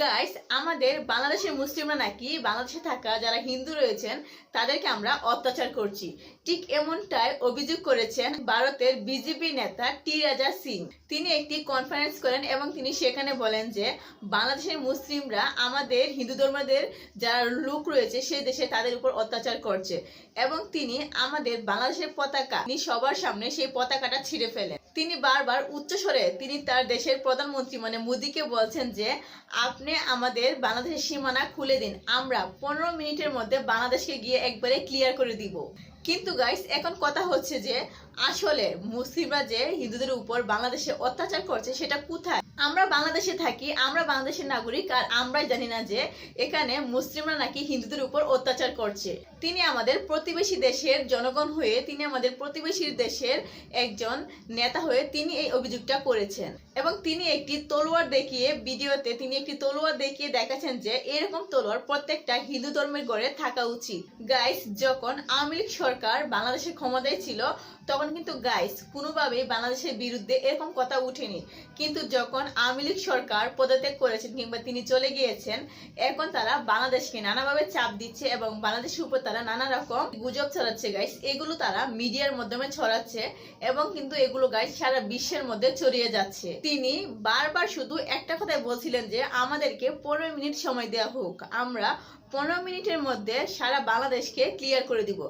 Guys আমাদের বাংলাদেশের মুসলিমরা নাকি বাংলাদেশে থাকা যারা হিন্দু রয়েছেন, তাদেরকে আমরা অত্যাচার করছি। ঠিক এমনটাই অভিযোগ করেছেন ভারতের বিজেপি নেতা টি রাজা সিং। তিনি একটি কনফারেন্স করেন এবং তিনি সেখানে বলেন যে, বাংলাদেশের মুসলিমরা আমাদের হিন্দু ধর্মদের যারা লোক রয়েছে সে দেশে তাদের উপর অত্যাচার করছে। এবং তিনি আমাদের বাংলাদেশের পতাকা, তিনি সবার সামনে সেই পতাকাটা ছিঁড়ে ফেলেন। তিনি বারবার উচ্চস্বরে তিনি তার দেশের প্রধানমন্ত্রী মানে মোদিকে বলছেন যে, আপনি আমাদের বাংলাদেশের সীমানা খুলে দিন। আমরা পনেরো মিনিটের মধ্যে বাংলাদেশকে গিয়ে একবারে ক্লিয়ার করে দিব। কিন্তু গাইস এখন কথা হচ্ছে যে, আসলে মুসলিমরা যে হিন্দুদের উপর বাংলাদেশে অত্যাচার করছে সেটা কোথায়? আমরা বাংলাদেশে থাকি, আমরা বাংলাদেশের নাগরিক, আর আমরাই জানি না যে এখানে মুসলিমরা নাকি হিন্দুদের উপর অত্যাচার করছে। তিনি আমাদের প্রতিবেশী দেশের জনগণ হয়ে, তিনি আমাদের প্রতিবেশী দেশের একজন নেতা হয়ে তিনি এই অভিযোগটা করেছেন। এবং তিনি একটি তলোয়ার দেখিয়ে ভিডিওতে তিনি একটি তলোয়ার দেখিয়ে দেখাচ্ছেন যে এরকম তলোয়ার প্রত্যেকটা হিন্দু ধর্মের গড়ে থাকা উচিত। গাইস যখন আওয়ামী লীগ সরকার বাংলাদেশের ক্ষমতায় ছিল, তখন কিন্তু গাইস কোনোভাবেই বাংলাদেশের বিরুদ্ধে এরকম কথা উঠেনি। কিন্তু যখন আওয়ামী লীগ সরকার পদত্যাগ করেছেন কিংবা তিনি চলে গিয়েছেন, এখন তারা বাংলাদেশকে নানাভাবে চাপ দিচ্ছে এবং বাংলাদেশের উপর তারা নানা রকম গুজব ছড়াচ্ছে গাইস এগুলো তারা মিডিয়ার মাধ্যমে ছড়াচ্ছে এবং কিন্তু এগুলো গাইস সারা বিশ্বের মধ্যে ছড়িয়ে যাচ্ছে। তিনি বারবার শুধু একটা কথাই বলছিলেন যে, আমাদেরকে পনেরো মিনিট সময় দেওয়া হোক। আমরা পনেরো মিনিটের মধ্যে সারা বাংলাদেশকে ক্লিয়ার করে দিব।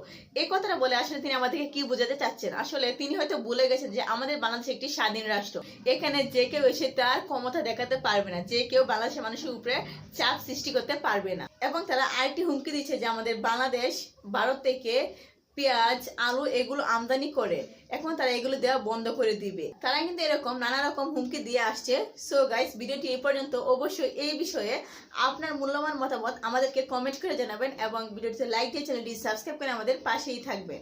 এই কথাটা বলে আসলে তিনি আমাদেরকে কি বোঝাতে চাচ্ছেন? আসলে তিনি হয়তো ভুলে গেছেন যে, আমাদের বাংলাদেশ একটি স্বাধীন রাষ্ট্র। এখানে যে কেউ এসে তার ক্ষমতা দেখাতে পারবে না, যে কেউ বাংলাদেশের মানুষের উপরে চাপ সৃষ্টি করতে পারবে না। এবং তারা আরেকটি হুমকি দিচ্ছে যে আমাদের বাংলাদেশ, ভারত থেকে পেঁয়াজ, আলু এগুলো আমদানি করে, এখন তারা এগুলো দেওয়া বন্ধ করে দিবে। তারা কিন্তু এরকম নানা রকম হুমকি দিয়ে আসছে। সো গাইস ভিডিওটি এই পর্যন্ত। অবশ্যই এই বিষয়ে আপনার মূল্যবান মতামত আমাদেরকে কমেন্ট করে জানাবেন এবং ভিডিওটিতে লাইক দিয়ে চ্যানেলটি সাবস্ক্রাইব করে আমাদের পাশেই থাকবেন।